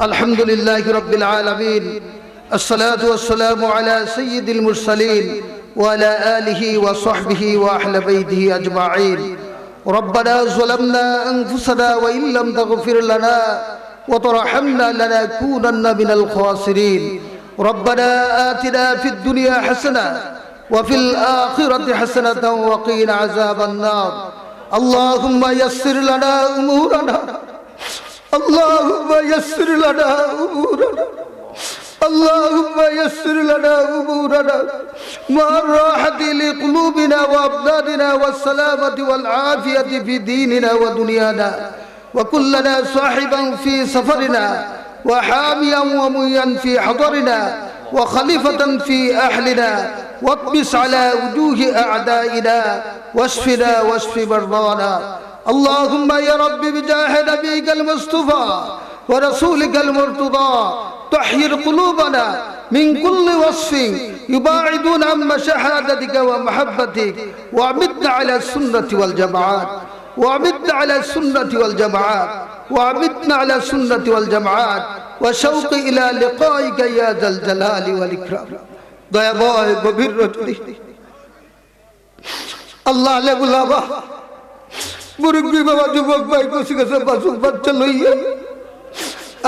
الحمد لله رب العالمين الصلاة والسلام على سيد المرسلين وعلى آله وصحبه وأهل بيته أجمعين ربنا ظلمنا أنفسنا وإن لم تغفر لنا وترحمنا لنكونن من الخاسرين ربنا آتنا في الدنيا حسنة وفي الآخرة حسنة وقنا عذاب النار. اللهم يسر لنا أمورنا اللهم يسر لنا أمورنا اللهم يسر لنا أمورنا مع الراحة لقلوبنا وأبداننا والسلامة والعافية في ديننا ودنيانا وكلنا صاحبا في سفرنا وحاميا وميا في حضرنا وخليفة في أهلنا واطبس على وجوه أعدائنا واشفنا واشف مرضانا اللهم يا رب بجاه نبيك المصطفى ورسولك المرتضى تحير قلوبنا من كل وصف يباعدون عن شهادتك ومحبتك وأمتنا على السنة والجماعات وأمتنا على السنة والجماعات وأمتنا على السنة والجماعات وشوق إلى لقائك يا ذا الجلال والإكرام দয়াময় গভীর রজনী আল্লাহ লেবুলাবা মুরব্বী বাবা যুবক ভাই বসে গেছে বাসুক বাচ্চা লইয়া।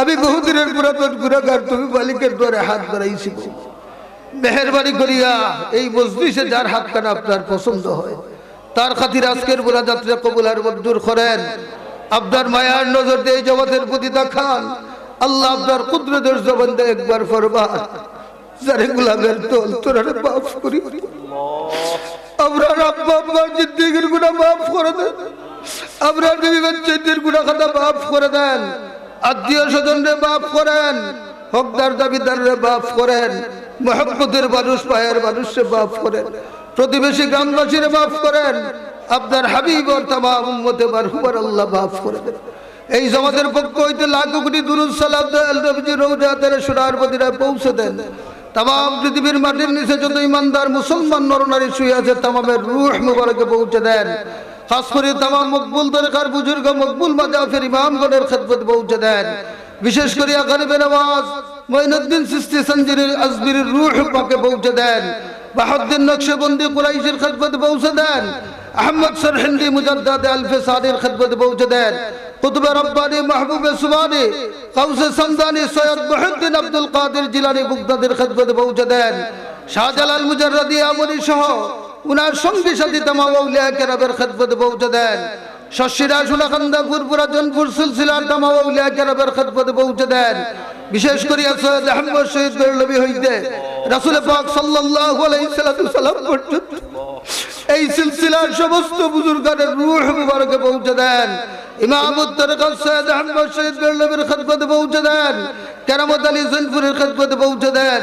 আমি বহুদিনের পুরাতন গুণাগার তুমি মালিকের দ্বারে হাত বাড়াইছি মেহরবানি করিয়া এই মজলিসে যার হাত কানা আপনার পছন্দ হয় তার খাতির আজকের বোলা যাত্রা কবুলার মঞ্জুর করেন। আপনার মায়ার নজর দিয়ে জগতের প্রতি দেখান। আল্লাহ আপনার কুদরতের জবান দিয়ে একবার ফরমান। যারে গুলামের দল তোরা মাফ করি আমরা আব্বা আব্বার জিন্দিগির গুণা মাফ করে দেন। আমরা বিবি বাচ্চাদের গুণা খাতা মাফ করে দেন। আত্মীয় স্বজনরে মাফ করেন। হকদার দাবিদাররে মাফ করেন। মহব্বতের মানুষ পায়ের মানুষকে মাফ করেন। প্রতিবেশী গ্রামবাসীরে মাফ করেন। আপনার হাবিব তামাম উম্মতে আল্লাহ মাফ করে দেন। এই জমাতের পক্ষ হইতে লাখ কোটি দুরুদ সালাম নবীজি রৌজাতের সোনার মদিনায় পৌঁছে দেন। তাম পৃথিবীর মাটির নিচে যত ইমানদার মুসলমান নরনারী শুয়ে আছে, তামামের রুহ মুবারকে পৌঁছে দেন। খাস তামাম মকবুল দরকার, বুজুর্গ মকবুল মাজাফের ইমামগণের খেদমত পৌঁছে দেন। বিশেষ করে গরিবে নওয়াজ মঈনুদ্দিন সিস্তি সঞ্জির আজমির রুহ পাকে পৌঁছে দেন। বাহাউদ্দিন নকশবন্দি কুরাইশের খেদমত পৌঁছে দেন। আহমদ সরহিন্দি মুজাদ্দাদ আলফে সাদির খেদমত পৌঁছে দেন। কুতুব রব্বানি, মাহবুব সুবানি, কাউসে সন্দানি সৈয়দ মহিউদ্দিন আব্দুল কাদের জিলানি বুগদাদের খেদমত পৌঁছে দেন। শাহজালাল মুজাররাদি আমনি সহ উনার সঙ্গী সাথী তামাম আউলিয়া কেরাবের খেদমত পৌঁছে দেন। শশিরা সুলাকান্দা ফুরপুরা জনপুর সিলসিলার তামাম আউলিয়া কেরাবের খেদমত পৌঁছে দেন। বিশেষ করে সৈয়দ আহমদ শহীদ গৌরলবী হইতে রাসূল পাক সাল্লাল্লাহু আলাইহি সাল্লাম পর্যন্ত এই সিলসিলার সমস্ত বুজুর্গানের রূহ মুবারকে পৌঁছে দেন। ইমাম উত্তরকাল সৈয়দ আহমদ শহীদ গৌরলবীর খেদমত পৌঁছে দেন। কেরামত আলী জনপুরের খেদমত পৌঁছে দেন।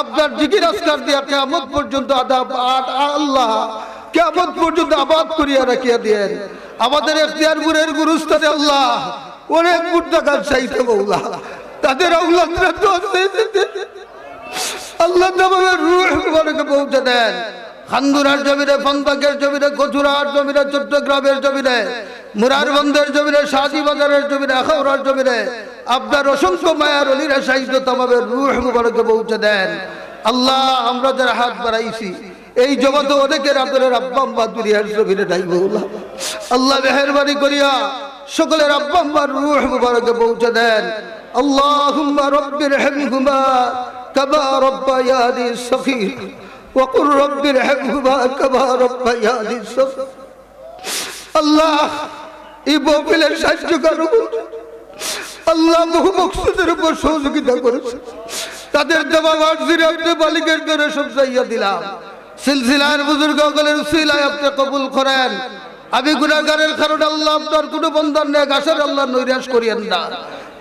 আপনার জিকির আসকার দিয়া কেমন পর্যন্ত আল্লাহ কেমন পর্যন্ত আবাদ করিয়া রাখিয়া দিয়েন। আমাদের এখতিয়ারপুরের গুরুস্থানে আল্লাহ অনেক মুর্দাকার চাইতে বৌলা তাদের আল্লাহ পৌঁছে দেন। খান্দুরার জমিনে, ফন্দাকের জমিনে, কচুরার জমিনে, চট্টগ্রামের জমিনে, মুরারবন্দের জমিনে শাদি বাজারের জমিনে আখাউরার জমিনে আপনার অসংখ্য মায়ার অলিরা সাহিত্য তামাবের রুহ মুবারকে পৌঁছে দেন আল্লাহ আমরা যারা হাত বাড়াইছি এই জগতে অনেকের আপনার আব্বা আম্মা দুনিয়ার জমিনে নাই বৌলা আল্লাহ মেহরবানি করিয়া সকলের আব্বা আম্মার রুহ মুবারকে পৌঁছে দেন اللهم رب ارحمهما كما ربياني صغير وقل رب ارحمهما كما ربياني صغير আল্লাহ এই বপিলের সাহায্য করো আল্লাহ বহু উপর সহযোগিতা করেছে। তাদের দেওয়া মালিকের করে সবসাইয়া দিলাম। সিলসিলার বুজুর্গ গলের উসিলায় আপনি কবুল করেন। আমি গুনাহগারের কারণে আল্লাহ আপনার কোনো বন্ধন নেই, গাছের আল্লাহ নৈরাশ করিয়েন না।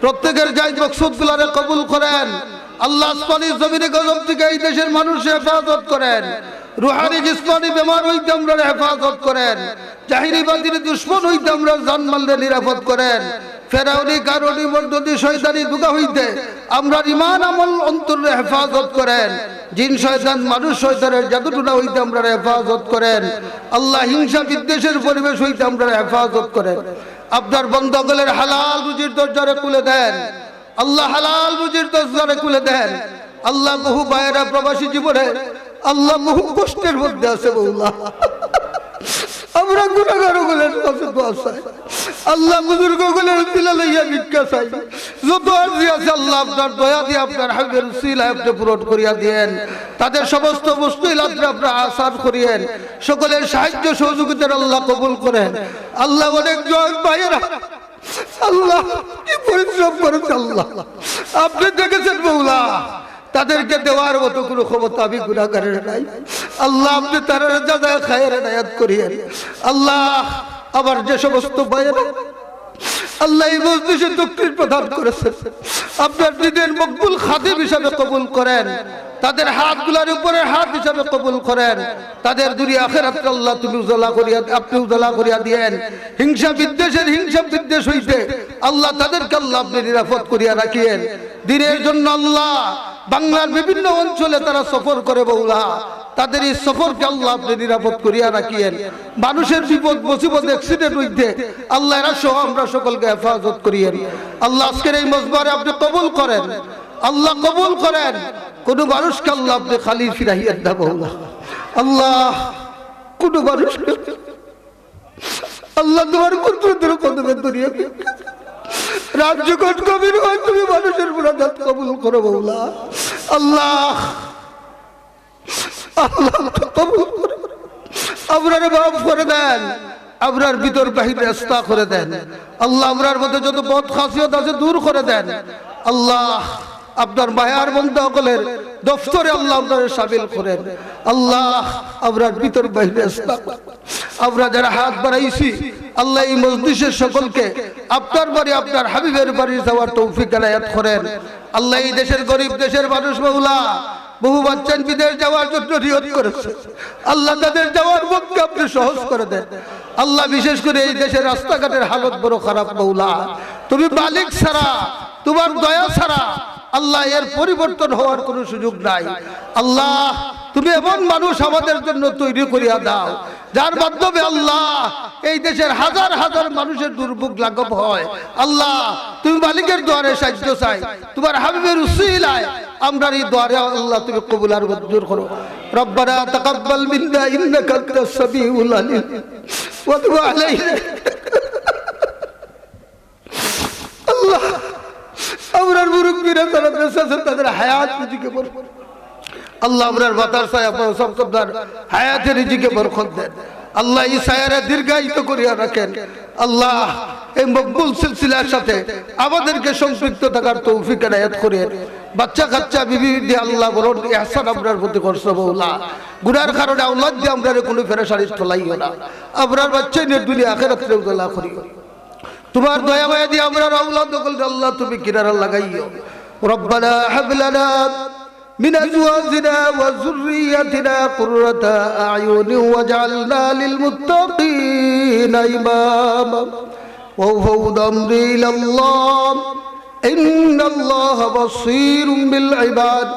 প্রত্যেকের যাই মকসুদগুলারে কবুল করেন। আল্লাহ আসমানি জমিনে গজব থেকে এই দেশের মানুষ হেফাজত করেন। রুহানি জিসমানি বেমার হইতে আমরা হেফাজত করেন। জাহিরি বাদির দুশ্মন হইতে আমরা জানমালরে নিরাপদ করেন। ফেরাউনি কারণি মর্দি শয়তানি দুগা হইতে, আমরা ইমান আমল হেফাজত করেন। জিন মানুষ হইতে আমরা হেফাজত আল্লাহ হিংসা পরিবেশ হইতে আমরা হেফাজত আপনার বন্ধগলের হালাল রুজির দরজারে খুলে দেন। আল্লাহ হালাল রুজির দরজারে খুলে দেন। আল্লাহ বহু বায়েরা প্রবাসী জীবনে, আল্লাহ বহু কষ্টের মধ্যে আছে বৌলা আমরা গুণাগার গুলের কাছে আল্লাহ বুজুর্গ গুলের দিলা লইয়া ভিক্ষা চাই। যত আরজি আছে আল্লাহ আপনার দয়া দিয়ে আপনার হাবিবের উসিলা আপনি করিয়া দিয়েন। তাদের সমস্ত বস্তু ইলাত্রে আপনার আসার করিয়েন। সকলের সাহায্য সহযোগিতার আল্লাহ কবুল করেন। আল্লাহ অনেক জয় ভাইয়েরা আল্লাহ কি পরিশ্রম করেছে আল্লাহ। আপনি দেখেছেন বৌলা তাদেরকে দেওয়ার মতো কোনো ক্ষমতা আমি গুণাগারের নাই। আল্লাহ আপনি তারা যাদা খায়ের নায়াত করিয়েন। আল্লাহ আবার যে সমস্ত বাইরে আল্লাহ আপনার মকবুল হিসাবে করেন। তাদের উপরে হাত হিসাবে করেন। তাদের আল্লাহ করিয়া আপনি করিয়া দিয়েন। আল্লাহ তাদেরকে আল্লাহ আপনি নিরাপদ করিয়া রাখিয়েন। দিনের জন্য আল্লাহ বাংলার বিভিন্ন অঞ্চলে তারা সফর করে বৌলা তাদের এই সফরকে আল্লাহ আপনি নিরাপদ করিয়া রাখিয়েন। মানুষের বিপদ, মুসিবত অ্যাক্সিডেন্ট হইতে আল্লাহ এরা সহ আমরা সকলকে হেফাজত করিয়েন। আল্লাহ আজকের এই মজবারে আপনি কবুল করেন। আল্লাহ কবুল করেন। কোন মানুষকে আল্লাহ আপনি খালি ফিরাইয়েন না বৌলা আল্লাহ, কোন মানুষকে আল্লাহ তোমার কুদরতের কদমে দুনিয়া রাজ্য কোট কবির হয়, তুমি মানুষের মুরাদাত কবুল করো বৌলা আল্লাহ আপনার মাফ করে দেন। আপনার ভিতর বাহির রাস্তা করে দেন। আল্লাহ আপনার মধ্যে যত বদ খাসিয়ত আছে দূর করে দেন। আল্লাহ আপনার মায়ার বন্ধু সকলের দফতরে আল্লাহ আপনার সামিল করেন। আল্লাহ আপনার ভিতর বাহির আমরা যারা হাত বাড়াইছি, আল্লাহ এই সকলকে আপনার বাড়ি, আপনার হাবিবের বাড়ি যাওয়ার তৌফিক করেন। আল্লাহ এই দেশের গরিব দেশের মানুষ মৌলা বহু বাচ্চান বিদেশ যাওয়ার জন্য নিয়ত করেছে। আল্লাহ তাদের যাওয়ার পক্ষে আপনি সহজ করে দেন। আল্লাহ বিশেষ করে এই দেশের রাস্তাঘাটের হালত বড় খারাপ মৌলা। তুমি মালিক ছাড়া, তোমার দয়া ছাড়া আল্লাহ এর পরিবর্তন হওয়ার কোনো সুযোগ নাই। আল্লাহ, তুমি এমন মানুষ আমাদের জন্য তৈরি করিয়া দাও যার মাধ্যমে আল্লাহ এই দেশের হাজার হাজার মানুষের দুর্ভোগ লাঘব হয়। আল্লাহ, তুমি মালিকের দ্বারে সাহায্য চাই, তোমার হাবিবের উসিলায় আমরা এই দ্বারে আল্লাহ তুমি কবুল আর মঞ্জুর করো। রব্বানা তাকাব্বাল মিন্না ইন্নাকা আনতাস সামিউল আলিম। ওয়া তুব আলাইনা আল্লাহ, আমরার মুরব্বীরা, তারা বেঁচে আছেন তাদের হায়াত নিজেকে বরকত আল্লাহ আমরার বাতার আপনার সব সবদার হায়াতে নিজেকে বরকত দেন। আল্লাহ এই সায়ারে দীর্ঘায়িত করিয়া রাখেন। আল্লাহ এই মকবুল সিলসিলার সাথে আমাদেরকে সম্পৃক্ত থাকার তৌফিক এনায়াত করেন। বাচ্চা কাচ্চা বিবি দিয়ে আল্লাহ বলুন এহসান আপনার প্রতি করছ বৌলা গুনার কারণে আল্লাহ দিয়ে আমরা কোনো ফেরাসারি ঠলাইও না। আপনার বাচ্চাই নিয়ে দুনিয়া আখেরাত্রে উদলা করিও তোমার দয়া মায়া দিয়ে আমরা দখল আল্লাহ তুমি কিনারা লাগাইও। রব্বানা হাব লানা من أزواجنا وذريتنا قرة أعين واجعلنا للمتقين إماما. وفوض أمري إلى الله. إن الله بصير بالعباد.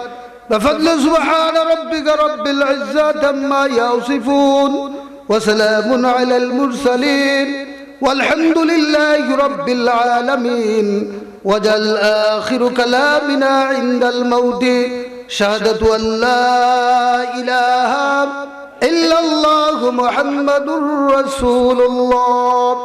بفضل سبحان ربك رب العزة عما يصفون. وسلام على المرسلين. والحمد لله رب العالمين. وجل آخر كلامنا عند الموت. শাহাদাতু আল্লাহ ইলাহা ইল্লাল্লাহু মুহাম্মাদুর রাসূলুল্লাহ।